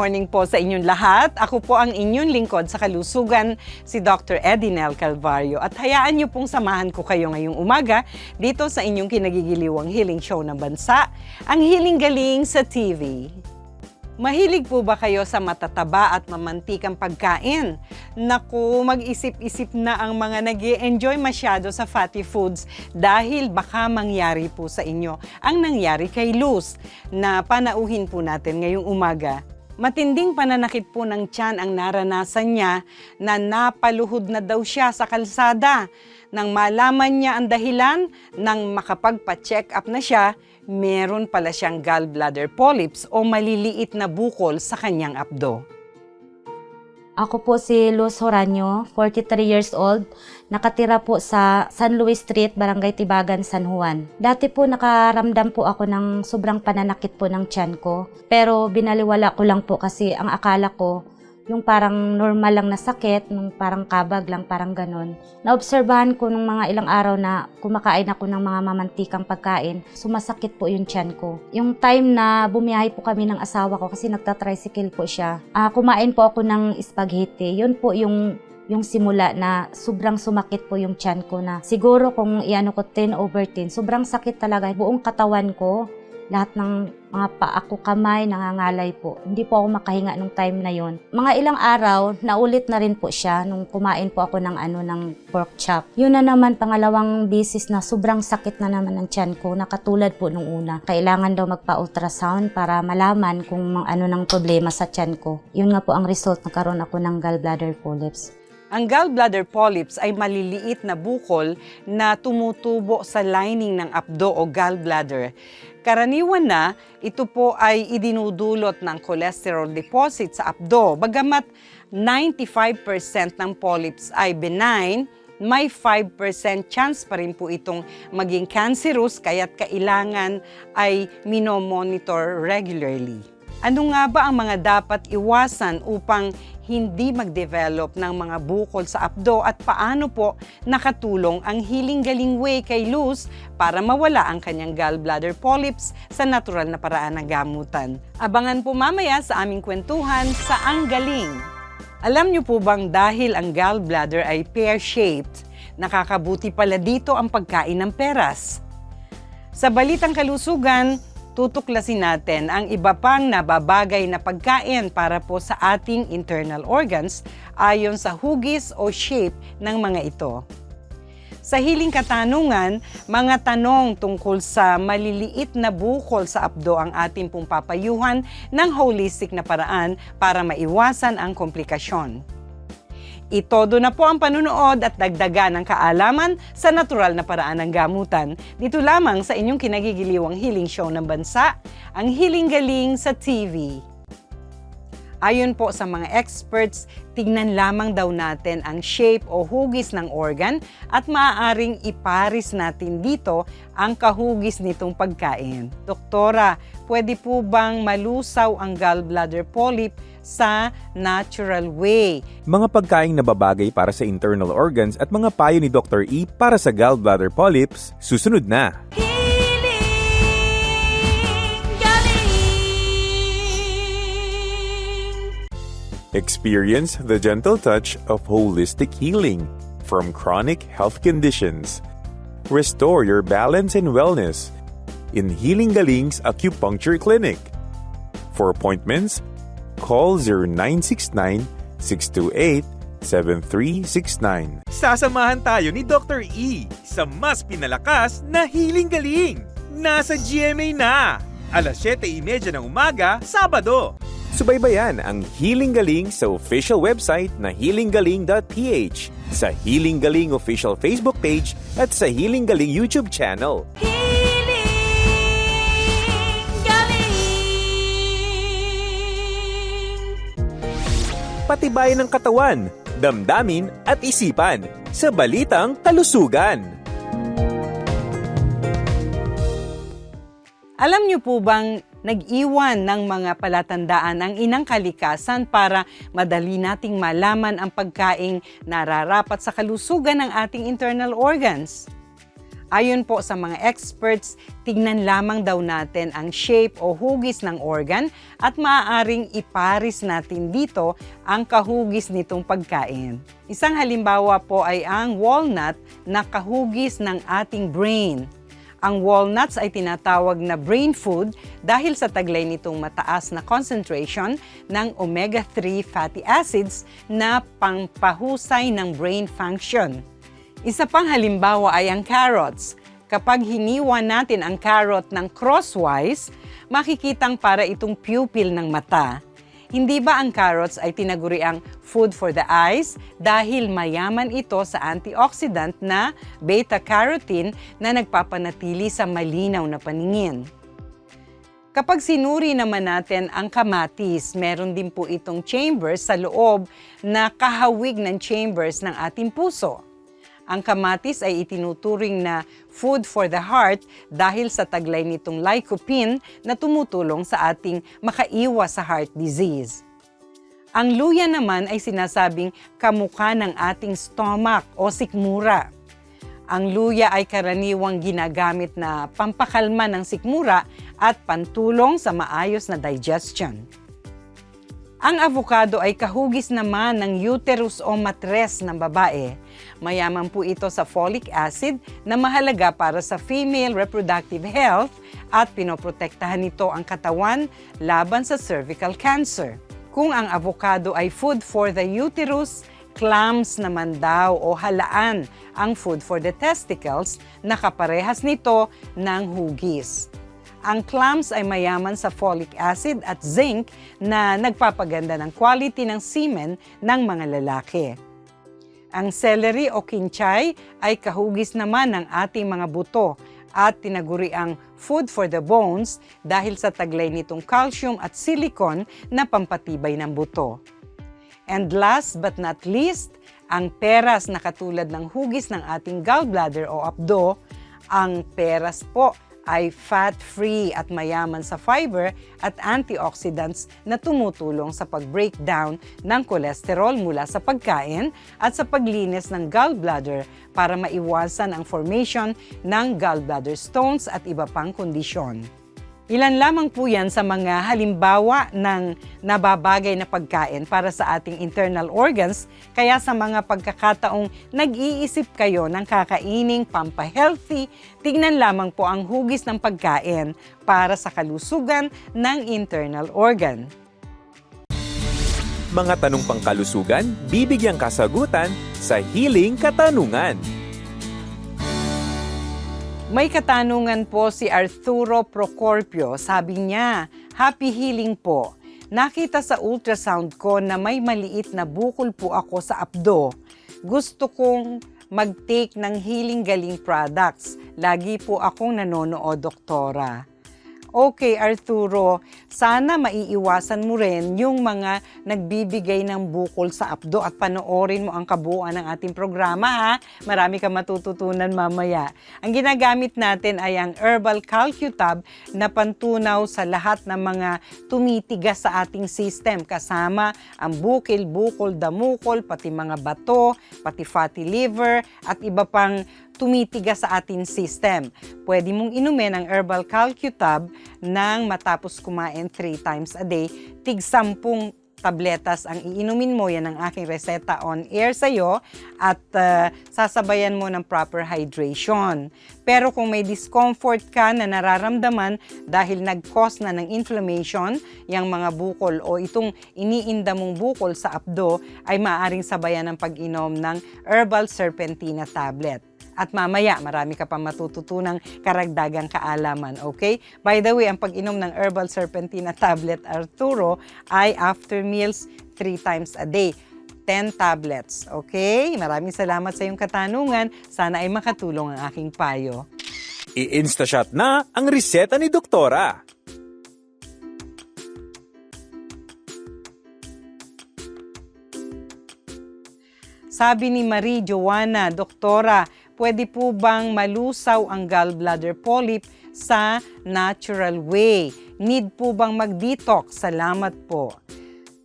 Morning po sa inyong lahat. Ako po ang inyong lingkod sa kalusugan, si Dr. Edinel Calvario. At hayaan niyo pong samahan ko kayo ngayong umaga dito sa inyong kinagigiliwang healing show ng bansa, ang Healing Galing sa TV. Mahilig po ba kayo sa matataba at mamantikang pagkain? Naku, mag-isip-isip na ang mga nag enjoy masyado sa fatty foods dahil baka mangyari po sa inyo ang nangyari kay Luz na panauhin po natin ngayong umaga. Matinding pananakit po ng tiyan ang naranasan niya na napaluhod na daw siya sa kalsada. Nang malaman niya ang dahilan, nang makapagpa-check up na siya, meron pala siyang gallbladder polyps o maliliit na bukol sa kanyang abdo. Ako po si Luz Horanyo, 43 years old. Nakatira po sa San Luis Street, Barangay Tibagan, San Juan. Dati po nakaramdam po ako ng sobrang pananakit po ng tiyan ko. Pero binaliwala ko lang po kasi ang akala ko yung parang normal lang na sakit, nung parang kabag lang, parang ganon. Naobserbahan ko nung mga ilang araw na kumakain ako ng mga mamantikang pagkain, sumasakit po yung tiyan ko. Yung time na bumiyahe po kami ng asawa ko kasi nagta-tricycle po siya, ah, kumain po ako ng spaghetti. Yun po yung yung simula na sobrang sumakit po yung tiyan ko na siguro kung iano ko 10 over 10, sobrang sakit talaga. Buong katawan ko, lahat ng mga paa ko, kamay, nangangalay po. Hindi po ako makahinga nung time na yon. Mga ilang araw, naulit na rin po siya nung kumain po ako ng ano ng pork chop. Yun na naman pangalawang bisis na sobrang sakit na naman ng tiyan ko, na katulad po nung una. Kailangan daw magpa-ultrasound para malaman kung ano ng problema sa tiyan ko. Yun nga po ang result, nagkaroon ako ng gallbladder polyps. Ang gallbladder polyps ay maliliit na bukol na tumutubo sa lining ng abdo o gallbladder. Karaniwan na, ito po ay idinudulot ng cholesterol deposit sa abdo. Bagamat 95% ng polyps ay benign, may 5% chance pa rin po itong maging cancerous kaya't kailangan ay minomonitor regularly. Ano nga ba ang mga dapat iwasan upang hindi mag-develop ng mga bukol sa abdo at paano po nakatulong ang Healing Galing Way kay Luz para mawala ang kanyang gallbladder polyps sa natural na paraan ng gamutan. Abangan po mamaya sa aming kwentuhan sa Ang Galing. Alam niyo po bang dahil ang gallbladder ay pear-shaped, nakakabuti pala dito ang pagkain ng peras? Sa Balitang Kalusugan, tutuklasin natin ang iba pang nababagay na pagkain para po sa ating internal organs ayon sa hugis o shape ng mga ito. Sa hiling katanungan, mga tanong tungkol sa maliliit na bukol sa abdo ang ating pong papayuhan ng holistic na paraan para maiwasan ang komplikasyon. Itodo na po ang panunood at dagdagan ng kaalaman sa natural na paraan ng gamutan. Dito lamang sa inyong kinagigiliwang healing show ng bansa, ang Healing Galing sa TV. Ayon po sa mga experts, tignan lamang daw natin ang shape o hugis ng organ at maaaring iparis natin dito ang kahugis nitong pagkain. Doktora, pwede po bang malusaw ang gallbladder polyp sa natural way? Mga pagkaing nababagay para sa internal organs at mga payo ni Dr. E para sa gallbladder polyps, susunod na. Experience the gentle touch of holistic healing from chronic health conditions. Restore your balance and wellness in Healing Galing's Acupuncture Clinic. For appointments, call 0969 628 7369. Sasamahan tayo ni Dr. E sa mas pinalakas na Healing Galing. Nasa GMA na! Alas 7.30 ng umaga, Sabado. Subaybayan ang Healing Galing sa official website na healinggaling.ph, sa Healing Galing official Facebook page at sa Healing Galing YouTube channel. Patibayan ng katawan, damdamin at isipan sa Balitang Kalusugan. Alam niyo po bang nag-iwan ng mga palatandaan ang inang kalikasan para madali nating malaman ang pagkaing nararapat sa kalusugan ng ating internal organs? Ayon po sa mga experts, tignan lamang daw natin ang shape o hugis ng organ at maaaring iparis natin dito ang kahugis nitong pagkain. Isang halimbawa po ay ang walnut na kahugis ng ating brain. Ang walnuts ay tinatawag na brain food dahil sa taglay nitong mataas na concentration ng omega-3 fatty acids na pangpahusay ng brain function. Isa pang halimbawa ay ang carrots. Kapag hiniwa natin ang carrot ng crosswise, makikitang para itong pupil ng mata. Hindi ba ang carrots ay tinaguriang food for the eyes dahil mayaman ito sa antioxidant na beta-carotene na nagpapanatili sa malinaw na paningin? Kapag sinuri naman natin ang kamatis, meron din po itong chambers sa loob na kahawig ng chambers ng ating puso. Ang kamatis ay itinuturing na food for the heart dahil sa taglay nitong lycopene na tumutulong sa ating makaiwas sa heart disease. Ang luya naman ay sinasabing kamukha ng ating stomach o sikmura. Ang luya ay karaniwang ginagamit na pampakalma ng sikmura at pantulong sa maayos na digestion. Ang avocado ay kahugis naman ng uterus o matres ng babae. Mayaman po ito sa folic acid na mahalaga para sa female reproductive health at pinoprotektahan nito ang katawan laban sa cervical cancer. Kung ang avocado ay food for the uterus, clams naman daw o halaan ang food for the testicles na kaparehas nito ng hugis. Ang clams ay mayaman sa folic acid at zinc na nagpapaganda ng quality ng semen ng mga lalaki. Ang celery o kinchay ay kahugis naman ng ating mga buto at tinaguri ang food for the bones dahil sa taglay nitong calcium at silicon na pampatibay ng buto. And last but not least, ang peras na katulad ng hugis ng ating gallbladder o abdo, ang peras po ay fat-free at mayaman sa fiber at antioxidants na tumutulong sa pag-breakdown ng kolesterol mula sa pagkain at sa paglinis ng gallbladder para maiwasan ang formation ng gallbladder stones at iba pang kondisyon. Ilan lamang po yan sa mga halimbawa ng nababagay na pagkain para sa ating internal organs, kaya sa mga pagkakataong nag-iisip kayo ng kakaining pampahealthy, tignan lamang po ang hugis ng pagkain para sa kalusugan ng internal organ. Mga tanong pangkalusugan, bibigyang kasagutan sa Healing Katanungan. May katanungan po si Arturo Procorpio. Sabi niya, Happy healing po. Nakita sa ultrasound ko na may maliit na bukol po ako sa abdo. Gusto kong mag-take ng healing galing products. Lagi po akong nanonood, doktora. Okay, Arturo, sana maiiwasan mo rin yung mga nagbibigay ng bukol sa abdo at panoorin mo ang kabuuan ng ating programa ha. Marami ka matututunan mamaya. Ang ginagamit natin ay ang Herbal Calcutab na pantunaw sa lahat ng mga tumitigas sa ating system kasama ang bukil, bukol, damukol, pati mga bato, pati fatty liver at iba pang tumitigas sa ating system. Pwede mong inumin ang Herbal Calcutab nang matapos kumain 3 times a day. Tig 10 tabletas ang iinumin mo. Yan ang aking reseta on air sa'yo at uh, sasabayan mo ng proper hydration. Pero kung may discomfort ka na nararamdaman dahil nag-cause na ng inflammation, yung mga bukol o itong iniinda mong bukol sa abdo ay maaaring sabayan ng pag-inom ng Herbal Serpentina tablet. At mamaya, marami ka pa matututunang karagdagang kaalaman, okay? By the way, ang pag-inom ng Herbal Serpentina Tablet Arturo ay after meals 3 times a day. 10 tablets, okay? Maraming salamat sa iyong katanungan. Sana ay makatulong ang aking payo. I-instashot na ang reseta ni Doktora. Sabi ni Marie Joanna, Doktora, pwede po bang malusaw ang gallbladder polyp sa natural way? Need po bang mag-detox? Salamat po.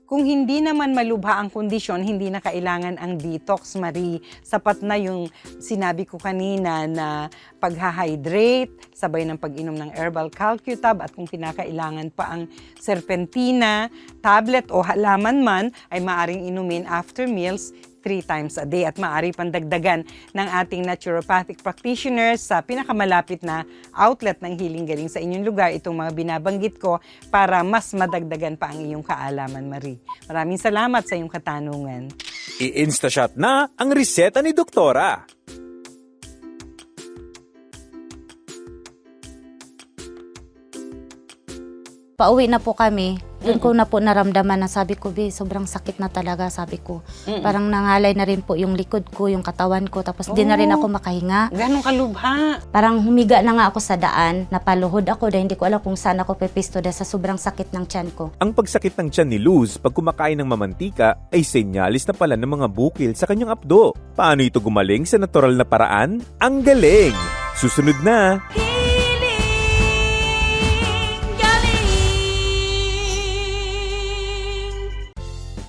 Kung hindi naman malubha ang kondisyon, hindi na kailangan ang detox, Marie. Sapat na yung sinabi ko kanina na paghahydrate, sabay ng pag-inom ng herbal calcutab at kung kinakailangan pa ang serpentina, tablet o halaman man ay maaring inumin after meals three times a day at maaari pang dagdagan ng ating naturopathic practitioners sa pinakamalapit na outlet ng Healing Galing sa inyong lugar itong mga binabanggit ko para mas madagdagan pa ang iyong kaalaman, Marie. Maraming salamat sa iyong katanungan. I-instashot na ang reseta ni Doktora. Pauwi na po kami. Doon ko na po naramdaman na sabi ko, be, sobrang sakit na talaga, sabi ko. Parang nangalay na rin po yung likod ko, yung katawan ko, tapos di na rin Oh. ako makahinga. Ganong kalubha. Parang humiga na nga ako sa daan, napaluhod ako dahil hindi ko alam kung saan ako pepisto dahil sa sobrang sakit ng tiyan ko. Ang pagsakit ng tiyan ni Luz pag kumakain ng mamantika ay senyalis na pala ng mga bukil sa kanyang apdo. Paano ito gumaling sa natural na paraan? Ang galing! Susunod na!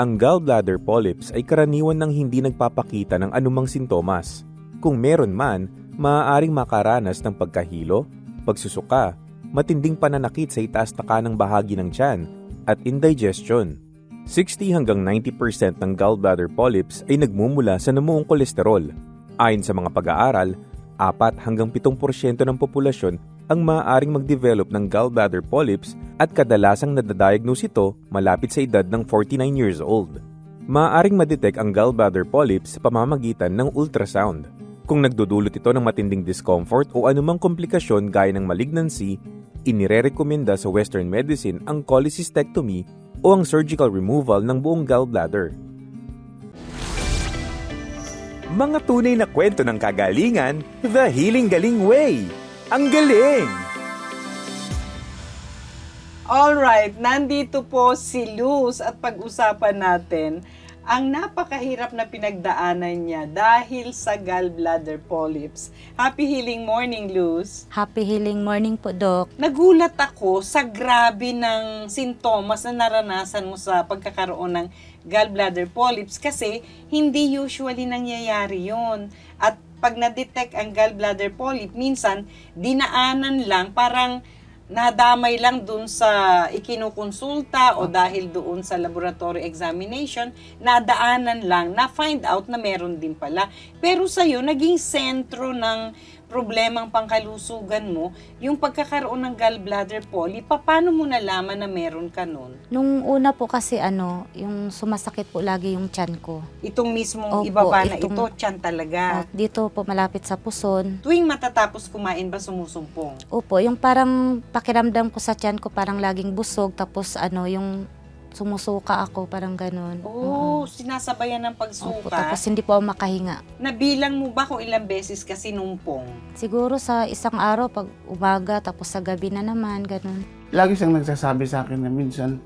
Ang gallbladder polyps ay karaniwan ng hindi nagpapakita ng anumang sintomas. Kung meron man, maaaring makaranas ng pagkahilo, pagsusuka, matinding pananakit sa itaas na kanang bahagi ng tiyan, at indigestion. 60 hanggang 90% ng gallbladder polyps ay nagmumula sa namuong kolesterol. Ayon sa mga pag-aaral, 4 hanggang 7% ng populasyon ang maaaring mag-develop ng gallbladder polyps at kadalasang nadadiagnose ito malapit sa edad ng 49 years old. Maaaring madetect ang gallbladder polyps sa pamamagitan ng ultrasound. Kung nagdudulot ito ng matinding discomfort o anumang komplikasyon gaya ng malignancy, inirerekomenda sa Western medicine ang cholecystectomy o ang surgical removal ng buong gallbladder. Mga tunay na kwento ng kagalingan, The Healing Galing Way. Ang galing! Alright, nandito po si Luz at pag-usapan natin ang napakahirap na pinagdaanan niya dahil sa gallbladder polyps. Happy healing morning, Luz. Happy healing morning po, Doc. Nagulat ako sa grabe ng sintomas na naranasan mo sa pagkakaroon ng gallbladder polyps kasi hindi usually nangyayari yon At pag na-detect ang gallbladder polyp, minsan dinaanan lang parang nadamay lang dun sa ikinukonsulta o dahil doon sa laboratory examination, nadaanan lang na find out na meron din pala. Pero sa'yo, naging sentro ng problemang pangkalusugan mo, yung pagkakaroon ng gallbladder polyp, paano mo nalaman na meron ka nun? Nung una po kasi ano, yung sumasakit po lagi yung tiyan ko. Itong mismong Opo, ibaba na itong- ito, tiyan talaga. Oh, dito po malapit sa puson. Tuwing matatapos kumain ba sumusumpong? Opo, yung parang pakiramdam ko sa tiyan ko parang laging busog tapos ano, yung sumusuka ako parang ganun. Oo, Oo. sinasabayan ng Opo, pagsuka. tapos hindi po ako makahinga. Nabilang mo ba kung ilang beses ka sinumpong? Siguro sa isang araw pag umaga tapos sa gabi na naman ganun. Lagi siyang nagsasabi sa akin na minsan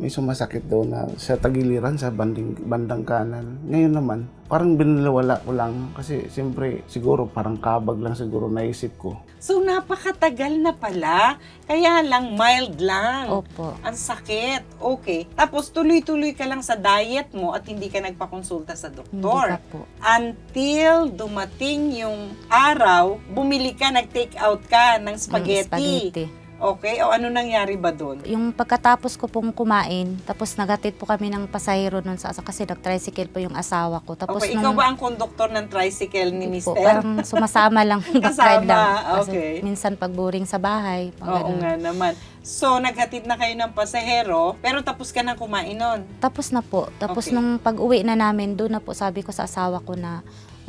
may sumasakit daw na sa tagiliran sa banding, bandang kanan. Ngayon naman, parang binalawala ko lang kasi siyempre siguro parang kabag lang siguro naisip ko. So, napakatagal na pala. Kaya lang, mild lang. Opo. Ang sakit. Okay. Tapos, tuloy-tuloy ka lang sa diet mo at hindi ka nagpakonsulta sa Hindi doktor. ka po. Until dumating yung araw, bumili ka, nag-take out ka ng Mm, spaghetti. Okay, o ano nangyari ba doon? Yung pagkatapos ko pong kumain, tapos nagatid po kami ng pasahero nun sa kasi nag-tricycle po yung asawa ko. Tapos Okay, ikaw nung- ba ang konduktor ng tricycle ni po, Mister? parang sumasama lang, Kasama, back-ride lang. Kasi okay. minsan pag boring sa bahay, pag Oo ganun. nga naman. So, naghatid na kayo ng pasahero, pero tapos ka na kumain nun. Tapos na po. Tapos Okay. nung pag-uwi na namin, doon na po sabi ko sa asawa ko na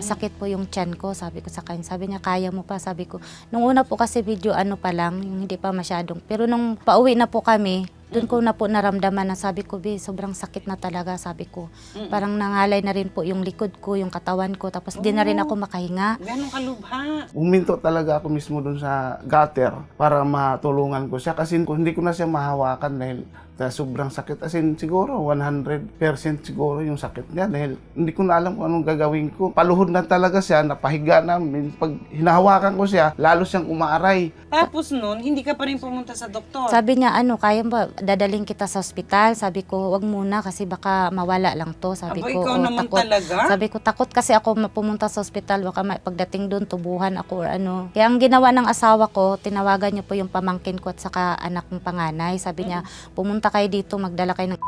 masakit po yung tiyan ko. Sabi ko sa kanya. Sabi niya, kaya mo pa. Sabi ko, nung una po kasi video ano pa lang, yung hindi pa masyadong. Pero nung pauwi na po kami, doon ko na po naramdaman na sabi ko, be, sobrang sakit na talaga. Sabi ko, Mm-mm. parang nangalay na rin po yung likod ko, yung katawan ko. Tapos di na rin Oh. ako makahinga. Ganon kalubha. Huminto talaga ako mismo doon sa gutter para matulungan ko siya kasi hindi ko na siya mahawakan dahil sa sobrang sakit. As in, siguro 100% siguro yung sakit niya dahil hindi ko na alam kung anong gagawin ko. Paluhod na talaga siya, napahiga na. Min- Pag hinahawakan ko siya, lalo siyang umaaray. Tapos nun, hindi ka pa rin pumunta sa doktor. Sabi niya, ano, kaya ba, dadaling kita sa ospital? Sabi ko, wag muna kasi baka mawala lang to. Sabi Aba, ko, ikaw "Oh, naman takot." talaga? Sabi ko, takot kasi ako pumunta sa ospital. Baka ma- pagdating doon, tubuhan ako or ano. Kaya ang ginawa ng asawa ko, tinawagan niya po yung pamangkin ko at saka anak kong panganay. Sabi niya, pumunta kayo dito, magdala kayo ng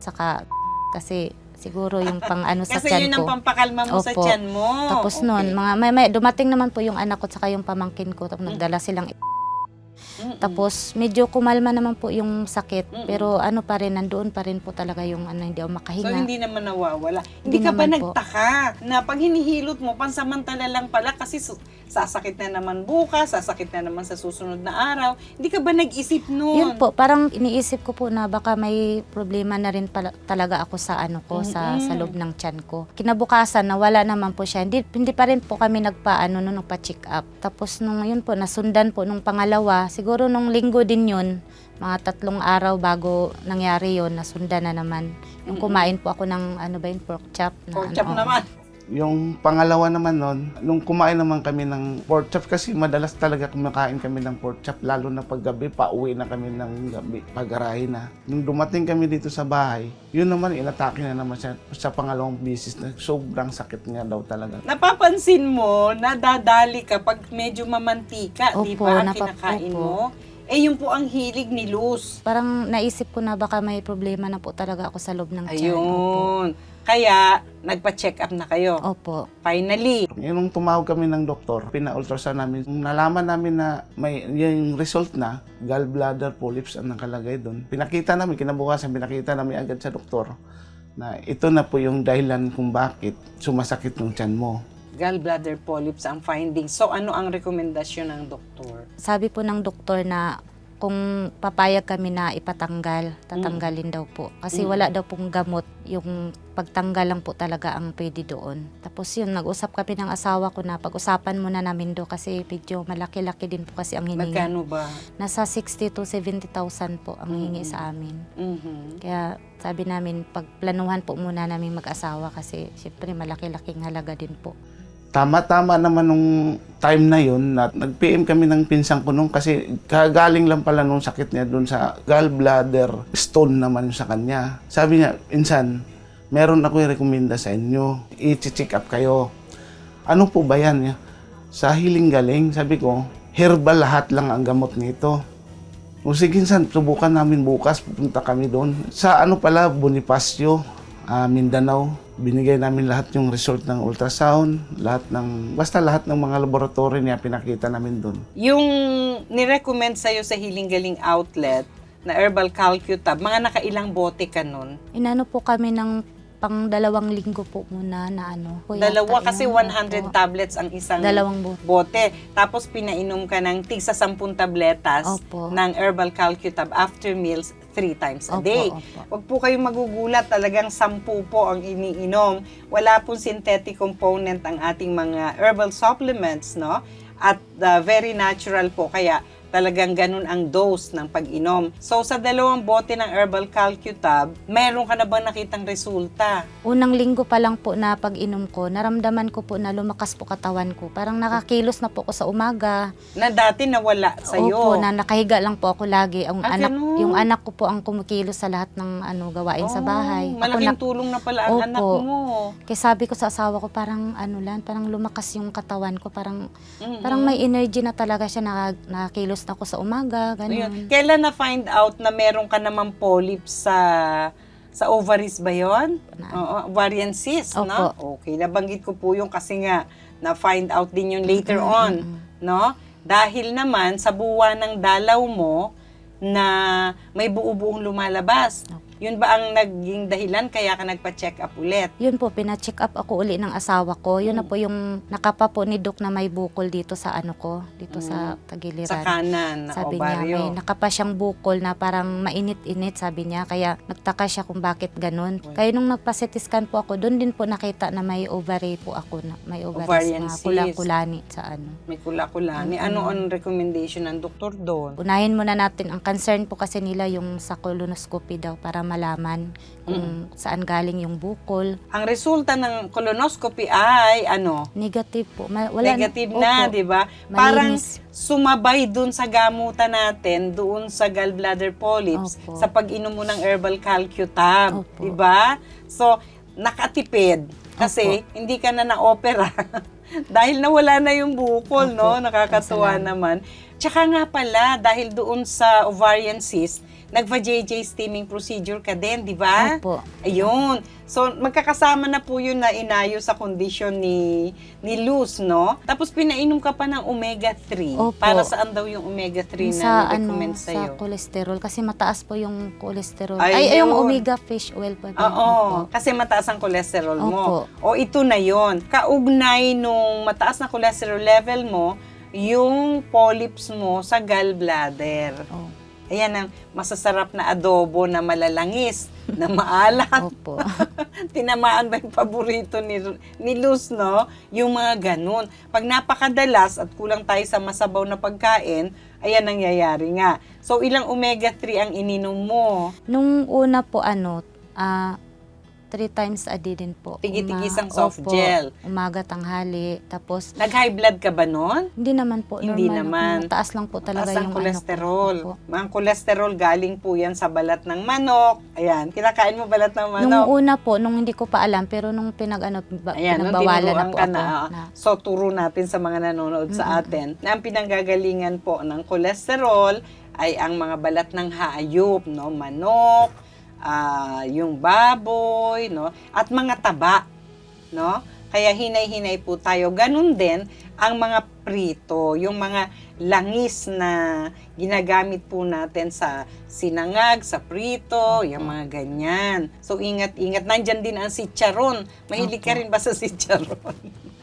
saka kasi siguro yung pang ano sa Kasi tiyan yun ang ko. pampakalma mo sa Opo. tiyan mo. Tapos Okay. noon, mga may, may, dumating naman po yung anak ko at saka yung pamangkin ko. Tapos nagdala silang Mm-mm. tapos medyo kumalma naman po yung sakit, Mm-mm. pero ano pa rin, nandoon pa rin po talaga yung ano, hindi ako makahinga. So, hindi naman nawawala. Hindi, Hindi ka ba naman po. nagtaka na pag hinihilot mo, pansamantala lang pala kasi su- sasakit na naman bukas, sasakit na naman sa susunod na araw. Hindi ka ba nag-isip noon? Yun po, parang iniisip ko po na baka may problema na rin pala, talaga ako sa ano ko, sa, Mm-mm. sa loob ng tiyan ko. Kinabukasan, nawala naman po siya. Hindi, hindi pa rin po kami nagpaano, no, nagpa-check up. Tapos nung yun po, nasundan po nung pangalawa, siguro nung linggo din yun, mga tatlong araw bago nangyari yun, nasundan na naman. Mm-mm. kumain po ako ng ano ba yun, pork chop. Na, Pork ano, chop naman. Yung pangalawa naman nun, nung kumain naman kami ng pork chop kasi madalas talaga kumakain kami ng pork chop lalo na pag gabi, pauwi na kami ng gabi, pag-arahe na. Nung dumating kami dito sa bahay, yun naman, inatake na naman siya sa pangalawang bisis na sobrang sakit nga daw talaga. Napapansin mo, nadadali ka pag medyo mamantika, di Opo, ba, ang napap- kinakain opo. mo. Eh, yun po ang hilig ni Luz. Parang naisip ko na baka may problema na po talaga ako sa loob ng tiyan. Ayun. Kaya, nagpa-check up na kayo. Opo. Finally. Yung nung tumawag kami ng doktor, pina-ultrasound namin, nung nalaman namin na may yung result na, gallbladder polyps ang nakalagay doon. Pinakita namin, kinabukasan, pinakita namin agad sa doktor na ito na po yung dahilan kung bakit sumasakit yung tiyan mo. Gallbladder polyps ang findings. So, ano ang rekomendasyon ng doktor? Sabi po ng doktor na kung papayag kami na ipatanggal, tatanggalin daw po. Kasi Mm. wala daw pong gamot, yung pagtanggal lang po talaga ang pwede doon. Tapos yun, nag-usap kami ng asawa ko na pag-usapan muna namin do kasi medyo malaki-laki din po kasi ang hiningi. Magkano ba? Nasa 60 to 70,000 po ang hingi Mm. sa amin. Mhm. Kaya sabi namin, pagplanuhan po muna namin mag-asawa kasi syempre malaki-laking halaga din po. Tama-tama naman nung time na yun na nag-PM kami ng pinsang ko nung kasi kagaling lang pala nung sakit niya dun sa gallbladder stone naman sa kanya. Sabi niya, insan, meron ako i-recommenda sa inyo. I-check up kayo. Ano po ba yan? Sa hiling galing, sabi ko, herbal lahat lang ang gamot nito. O sige, insan, subukan namin bukas. Pupunta kami doon. Sa ano pala, Bonifacio, ah, Mindanao. Binigay namin lahat yung result ng ultrasound, lahat ng, basta lahat ng mga laboratory niya pinakita namin doon. Yung nirecommend sa'yo sa Healing Galing Outlet na herbal calcutab, mga nakailang bote ka nun? Inano po kami ng pang dalawang linggo po muna na ano. po yata Dalawa kasi yun. 100 Opo. tablets ang isang Dalawang bu- bote. Tapos pinainom ka ng tigsa 10 tabletas Opo. ng herbal calcutab after meals three times a Opo, day. opo. Huwag po kayong magugulat, talagang sampu po ang iniinom. Wala pong synthetic component ang ating mga herbal supplements, no? At uh, very natural po, kaya talagang ganun ang dose ng pag-inom. So, sa dalawang bote ng herbal calcutab, meron ka na bang nakitang resulta? Unang linggo pa lang po na pag-inom ko, naramdaman ko po na lumakas po katawan ko. Parang nakakilos na po ako sa umaga. Na dati nawala sa'yo. Opo, na nakahiga lang po ako lagi. Ang Ah, anak, ganun. yung anak ko po ang kumikilos sa lahat ng ano gawain sa Oh, bahay. Ako Malaking na, tulong na pala ang Opo. anak mo. kaya sabi ko sa asawa ko, parang ano lang, parang lumakas yung katawan ko. Parang, Mm-mm. parang may energy na talaga siya, naka, nakakilos kilos ako sa umaga, Ayun. ganun. Kailan na-find out na meron ka namang polyps sa sa ovaries ba yon? Na- Oo, ovarian cyst, Opo. no? Okay, nabanggit ko po yung kasi nga na-find out din yung later on, no? Dahil naman sa buwa ng dalaw mo na may buo-buong lumalabas. Yun ba ang naging dahilan kaya ka nagpa-check up ulit? Yun po, pina-check up ako uli ng asawa ko. Yun na po yung nakapa po ni Doc na may bukol dito sa ano ko, dito sa tagiliran. Sa kanan na Sabi niya, ovaryo. may nakapa siyang bukol na parang mainit-init, sabi niya. Kaya nagtaka siya kung bakit ganun. Kaya nung nagpa-CT scan po ako, doon din po nakita na may ovary po ako. Na, may Ovarian ovaries na cyst. kula-kulani sa ano. May kula-kulani. Ano ang recommendation ng doktor doon? Unahin muna natin, ang concern po kasi nila yung sa colonoscopy daw para malaman kung saan galing yung bukol. Ang resulta ng colonoscopy ay ano? Negative po. Ma- wala negative na, Opo. di ba? Parang Malinis. sumabay dun sa gamutan natin, doon sa gallbladder polyps, Opo. sa pag-inom mo ng herbal calcutab, Opo. di ba? So, nakatipid. Kasi hindi ka na na-opera. dahil nawala na yung bukol, Opo. no? Nakakatuwa naman. Tsaka nga pala, dahil doon sa ovarian cyst, nagpa-JJ steaming procedure ka din, di ba? Opo. Ayun. So, magkakasama na po yun na inayo sa kondisyon ni, ni Luz, no? Tapos, pinainom ka pa ng omega-3. Opo. Para saan daw yung omega-3 na sa ano, recommend sa sa'yo? cholesterol. Kasi mataas po yung cholesterol. Ay, Ay, yung yun. omega fish oil po. Oo, kasi mataas ang cholesterol mo. Opo. O ito na yon. Kaugnay nung mataas na cholesterol level mo, yung polyps mo sa gallbladder. Oh, Ayan ang masasarap na adobo na malalangis, na maalat. opo. Tinamaan ba yung paborito ni, ni Luz, no? Yung mga ganun. Pag napakadalas at kulang tayo sa masabaw na pagkain, ayan ang nangyayari nga. So, ilang omega-3 ang ininom mo? Nung una po, ano, ah, three times a day din po. Tigi-tigisang soft opo, gel. Umaga, tanghali. Tapos, Nag-high blood ka ba noon? hindi naman po. Hindi normal naman. Mataas lang po talaga Taas ang yung kolesterol. Ano. Opo. Ang kolesterol galing po yan sa balat ng manok. Ayan, kinakain mo balat ng Nung manok. una po, nung hindi ko pa alam, pero nung pinag, ano, ba, Ayan, nung pinagbawalan na tinuruan po ka ako. na, ah, na so turo natin sa mga nanonood sa atin na ang pinanggagalingan po ng kolesterol ay ang mga balat ng hayop, no? Manok, ah, yung baboy, no? At mga taba, no? Kaya hinay-hinay po tayo. Ganun din ang mga prito, yung mga langis na ginagamit po natin sa sinangag, sa prito, yung mga ganyan. So ingat-ingat. Nandyan din ang sitcharon. Mahilig ka Opo. rin ba sa sitcharon?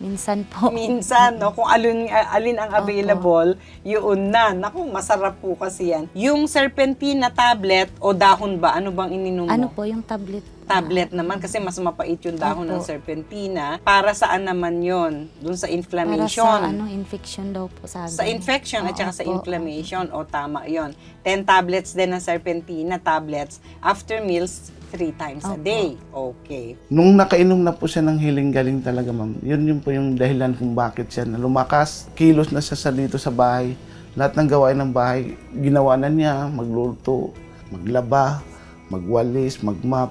minsan po. Minsan, no, kung alin, alin ang available, yun na. Naku, masarap po kasi yan. Yung serpentina tablet o dahon ba, ano bang ininom mo? ano po, yung tablet. Tablet naman kasi mas mapait yung dahon ng Opo. serpentina. Para saan naman yon? Doon sa Para inflammation. sa, ano, infection daw po sabi. Sa infection at Oo saka sa inflammation. O tama yon. 10 tablets din ng serpentina tablets after meals 3 times a Opo. day. Okay. Nung nakainom na po siya ng healing galing talaga, ma'am, yun yun po yung dahilan kung bakit siya na lumakas. Kilos na siya sa dito sa bahay. Lahat ng gawain ng bahay, ginawa na niya, magluluto, maglaba, magwalis, magmap.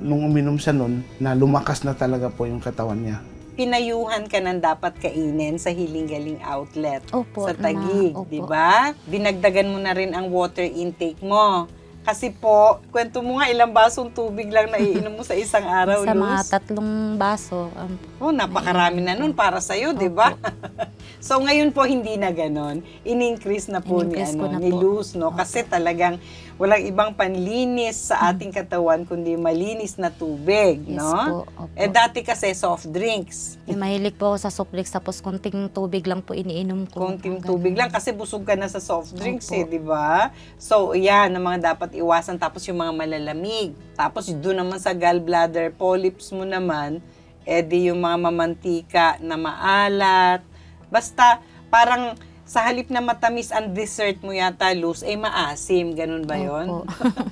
Nung uminom siya nun, na lumakas na talaga po yung katawan niya. pinayuhan ka ng dapat kainin sa Hiling Galing Outlet Opo, sa opo. di ba? Dinagdagan mo na rin ang water intake mo. Kasi po, kwento mo nga ilang basong tubig lang naiinom mo sa isang araw, sa mga Luz. tatlong baso. Um, Oh, napakarami na nun para sa iyo, 'di ba? so ngayon po hindi na ganon. In-increase na po ni In-increase ko ano, na ni po. Luz, no? Kasi talagang walang ibang panlinis sa ating katawan kundi malinis na tubig, yes no? po. Opo. Eh dati kasi soft drinks. Eh, mahilig po ako sa soft drinks tapos konting tubig lang po iniinom ko. Konting tubig lang kasi busog ka na sa soft drinks Opo. eh, di ba? So, yan ang mga dapat iwasan. Tapos yung mga malalamig. Tapos doon naman sa gallbladder polyps mo naman, edi yung mga mamantika na maalat. Basta, parang sa halip na matamis ang dessert mo yata, Luz, ay maasim. Ganun ba yon?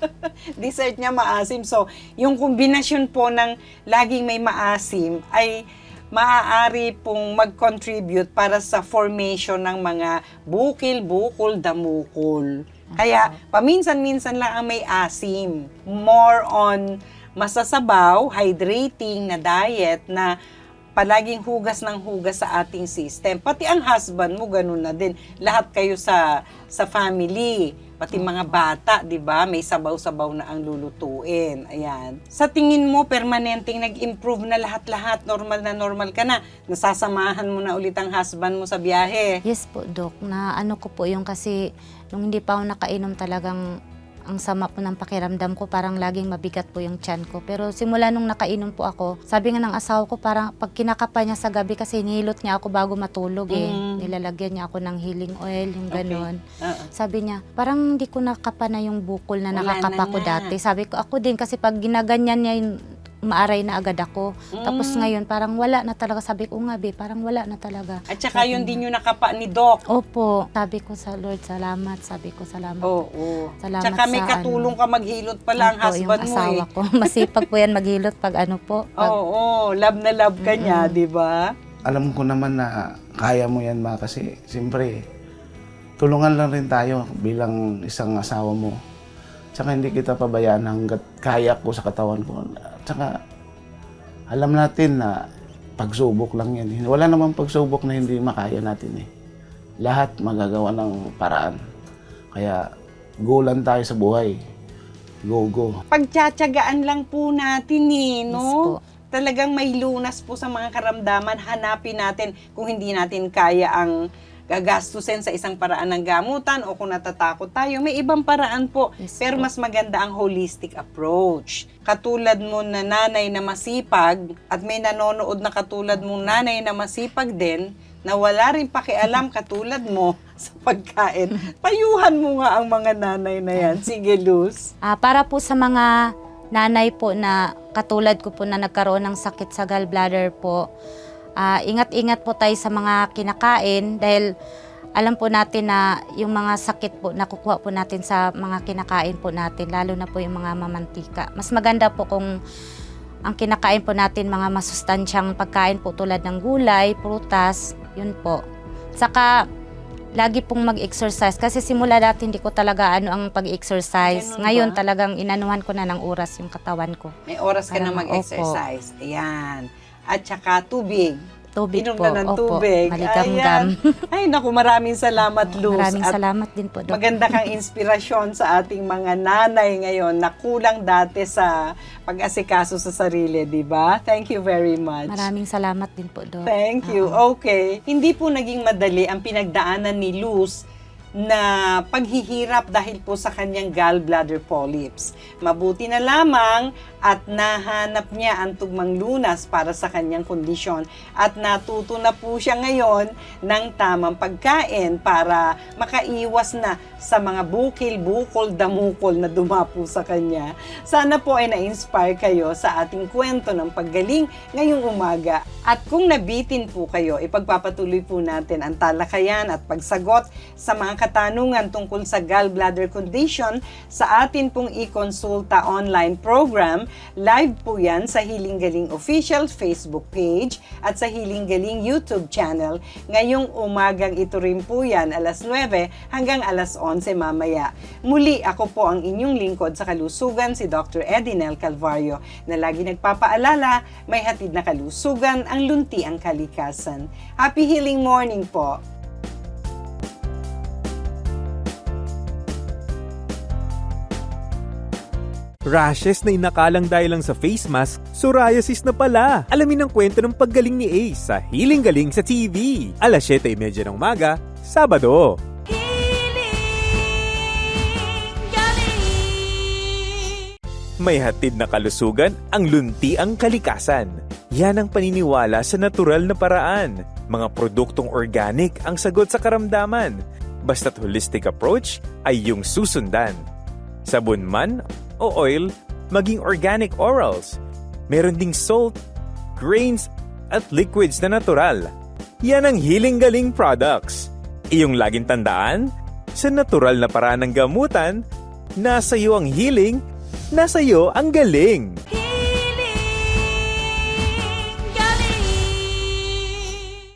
Dessert niya maasim. So, yung kombinasyon po ng laging may maasim ay maaari pong mag-contribute para sa formation ng mga bukil, bukol, damukol. Kaya, paminsan-minsan lang ang may asim. More on masasabaw, hydrating na diet na palaging hugas ng hugas sa ating system. Pati ang husband mo, ganun na din. Lahat kayo sa sa family, pati mga bata, di ba? May sabaw-sabaw na ang lulutuin. Ayan. Sa tingin mo, permanenteng nag-improve na lahat-lahat, normal na normal ka na. Nasasamahan mo na ulit ang husband mo sa biyahe. Yes po, Dok. Na ano ko po yung kasi nung hindi pa ako nakainom talagang ang sama po ng pakiramdam ko, parang laging mabigat po yung tiyan ko. Pero simula nung nakainom po ako, sabi nga ng asawa ko, parang pag kinakapa niya sa gabi kasi nihilot niya ako bago matulog eh. Mm. Nilalagyan niya ako ng healing oil, yung Okay. ganon. Oo. Sabi niya, parang hindi ko nakapa na yung bukol na Wala nakakapa na ko dati. Sabi ko, ako din kasi pag ginaganyan niya yung maaray na agad ako. Tapos Mm. ngayon, parang wala na talaga. Sabi ko nga, be, parang wala na talaga. At saka yun din yung nakapa ni Doc. Opo. Sabi ko sa Lord, salamat. Sabi ko, salamat. Oo. Salamat Tsaka may sa katulong ano. ka maghilot pala ang Opo, husband yung mo eh. asawa ko. Masipag po yan maghilot pag ano po. Pag, Oo, love na love ka niya, di ba? Alam ko naman na kaya mo yan ma kasi siyempre tulungan lang rin tayo bilang isang asawa mo. Tsaka hindi kita pabayaan hanggat kaya ko sa katawan ko. Tsaka alam natin na pagsubok lang yan. Wala namang pagsubok na hindi makaya natin eh. Lahat magagawa ng paraan. Kaya go lang tayo sa buhay. Go, go. Pagtsatsagaan lang po natin eh, Yes no? po. Talagang may lunas po sa mga karamdaman. Hanapin natin kung hindi natin kaya ang gagastusin sa isang paraan ng gamutan o kung natatakot tayo, may ibang paraan po. Yes Pero mas maganda ang holistic approach. Katulad mo na nanay na masipag at may nanonood na katulad mong nanay na masipag din, na wala rin pakialam katulad mo sa pagkain, payuhan mo nga ang mga nanay na yan. Sige, Luz. Ah, para po sa mga nanay po na katulad ko po na nagkaroon ng sakit sa gallbladder po, ah, ingat-ingat po tayo sa mga kinakain dahil alam po natin na yung mga sakit po nakukuha po natin sa mga kinakain po natin, lalo na po yung mga mamantika. Mas maganda po kung ang kinakain po natin mga masustansyang pagkain po tulad ng gulay, prutas, yun po. Saka lagi pong mag-exercise kasi simula dati hindi ko talaga ano ang pag-exercise. Ngayon ba? talagang inanuhan ko na ng oras yung katawan ko. May oras ka na Parang, mag-exercise. Ayan. At saka tubig. Tubig Inom po. na ng Opo, tubig. Maligam-gam. Ay, naku, maraming salamat, Luz. Maraming At salamat din po, Dok. maganda kang inspirasyon sa ating mga nanay ngayon na kulang dati sa pag-asikaso sa sarili, di ba? Thank you very much. Maraming salamat din po, Dok. Thank you. Okay. Hindi po naging madali ang pinagdaanan ni Luz na paghihirap dahil po sa kanyang gallbladder polyps. Mabuti na lamang at nahanap niya ang tugmang lunas para sa kanyang kondisyon at natuto na po siya ngayon ng tamang pagkain para makaiwas na sa mga bukil, bukol, damukol na dumapo sa kanya. Sana po ay na-inspire kayo sa ating kwento ng paggaling ngayong umaga. At kung nabitin po kayo, ipagpapatuloy po natin ang talakayan at pagsagot sa mga katanungan tungkol sa gallbladder condition sa atin pong e-consulta online program. Live po yan sa Hiling Galing Official Facebook page at sa Hiling Galing YouTube channel. Ngayong umagang ito rin po yan, alas 9 hanggang alas 11 mamaya. Muli, ako po ang inyong lingkod sa kalusugan, si Dr. Edinel Calvario, na lagi nagpapaalala, may hatid na kalusugan ang lunti ang kalikasan. Happy healing morning po! Rashes na inakalang dahil lang sa face mask, psoriasis na pala. Alamin ang kwento ng paggaling ni Ace sa Healing Galing sa TV. Alas 7.30 ng umaga, Sabado. May hatid na kalusugan ang lunti ang kalikasan. Yan ang paniniwala sa natural na paraan. Mga produktong organic ang sagot sa karamdaman. Basta't holistic approach ay yung susundan. Sabon man o oil, maging organic orals. Meron ding salt, grains, at liquids na natural. Yan ang Healing Galing products. Iyong laging tandaan, sa natural na paraan ng gamutan, nasa iyo ang healing, nasa iyo ang galing.